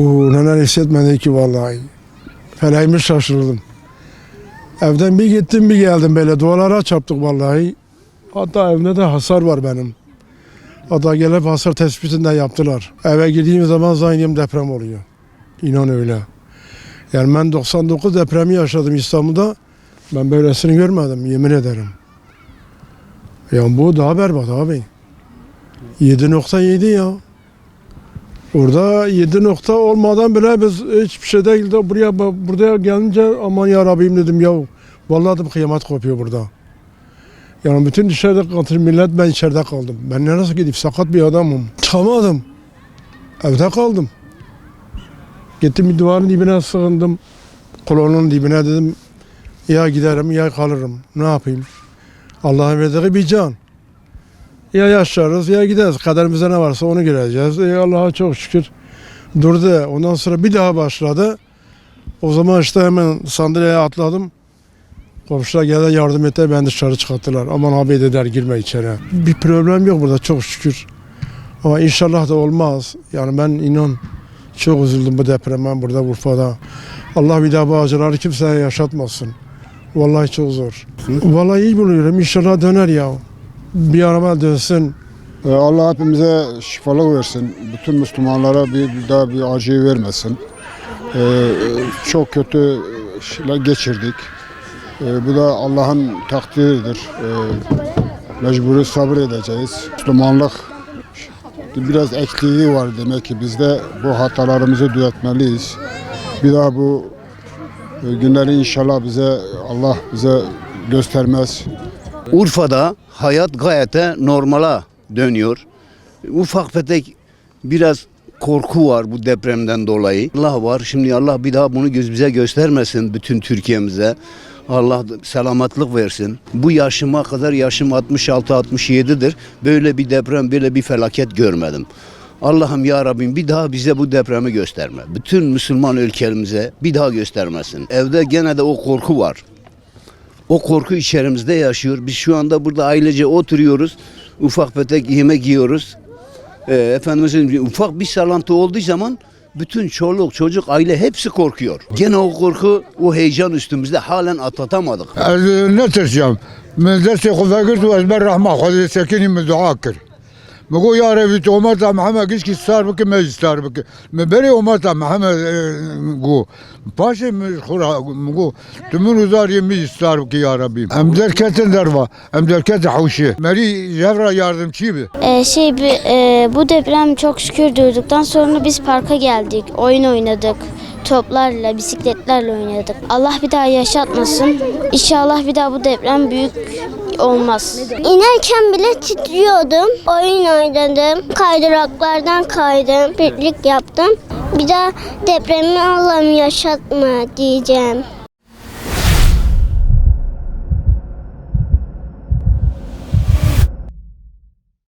Oo, neler hissetmedi ki vallahi. Feleğimi şaşırdım. Evden bir gittim bir geldim böyle duvarlara çarptık vallahi. Hatta evde de hasar var benim. Hatta gelip hasar tespitinde yaptılar. Eve girdiğim zaman zannediyorum deprem oluyor. İnan öyle. Yani ben 99 depremi yaşadım İstanbul'da. Ben böylesini görmedim yemin ederim. Ya bu daha berbat abi. 7.7 ya. Orada 7 nokta olmadan bile biz hiçbir şey değil de buraya buraya gelince aman ya Rabbim dedim ya vallahi dedim kıyamet kopuyor burada. Yani bütün dışarıda kaldı millet ben içeride kaldım. Ben neresi gidip sakat bir adamım. Çıkamadım. Evde kaldım. Gittim bir duvarın dibine sığındım. Kolonun dibine dedim ya giderim ya kalırım. Ne yapayım? Allah'ın verdiği bir can. Ya yaşarız ya gideriz. Kaderimizde ne varsa onu göreceğiz. E Allah'a çok şükür durdu. Ondan sonra bir daha başladı. O zaman işte hemen sandalyeye atladım. Komşular geldi yardım etti. Beni dışarı çıkarttılar. Aman abi dediler girme içeri. Bir problem yok burada çok şükür. Ama inşallah da olmaz. Yani ben inan çok üzüldüm bu depreme burada Urfa'da. Allah bir daha bu acıları kimseye yaşatmasın. Vallahi çok zor. Vallahi iyi buluyorum. İnşallah döner ya. Bir araba dönsün. Ee, Allah hepimize şifalık versin. Bütün Müslümanlara bir, daha bir acıyı vermesin. Ee, çok kötü şeyler geçirdik. Ee, bu da Allah'ın takdiridir. Mecburi sabır edeceğiz. Müslümanlık biraz ekliği var demek ki biz de bu hatalarımızı düzeltmeliyiz. Bir daha bu günleri inşallah bize Allah bize göstermez. Urfa'da hayat gayet normala dönüyor. Ufak tefek biraz korku var bu depremden dolayı. Allah var. Şimdi Allah bir daha bunu göz bize göstermesin bütün Türkiye'mize. Allah selamatlık versin. Bu yaşıma kadar yaşım 66-67'dir. Böyle bir deprem, böyle bir felaket görmedim. Allah'ım ya Rabbim bir daha bize bu depremi gösterme. Bütün Müslüman ülkelerimize bir daha göstermesin. Evde gene de o korku var. O korku içerimizde yaşıyor. Biz şu anda burada ailece oturuyoruz. Ufak petek yemek yiyoruz. Ee, efendim ufak bir sallantı olduğu zaman bütün çoluk çocuk aile hepsi korkuyor. Gene o korku o heyecan üstümüzde halen atlatamadık. Ee, ne seçeceğim? Mezlesi kuvvet ve ezber rahma. Kudret sekini müdua kır. سکینی من دعا کرد مگو یا ربی تو امت محمد کش کی سار بکه من استار بکه من بری امت محمد گو پاشه من خورا مگو تو من uzar mi istar بکه یا ربی ام درکت دروا ام درکت حوشه مری جبر yardımcı mı? Ee, şey bir, e, bu deprem çok şükür durduktan sonra biz parka geldik. Oyun oynadık. Toplarla, bisikletlerle oynadık. Allah bir daha yaşatmasın. İnşallah bir daha bu deprem büyük olmaz. İnerken bile titriyordum. Oyun oynadım. Kaydıraklardan kaydım. Birlik yaptım. Bir daha depremi Allah'ım yaşatma diyeceğim.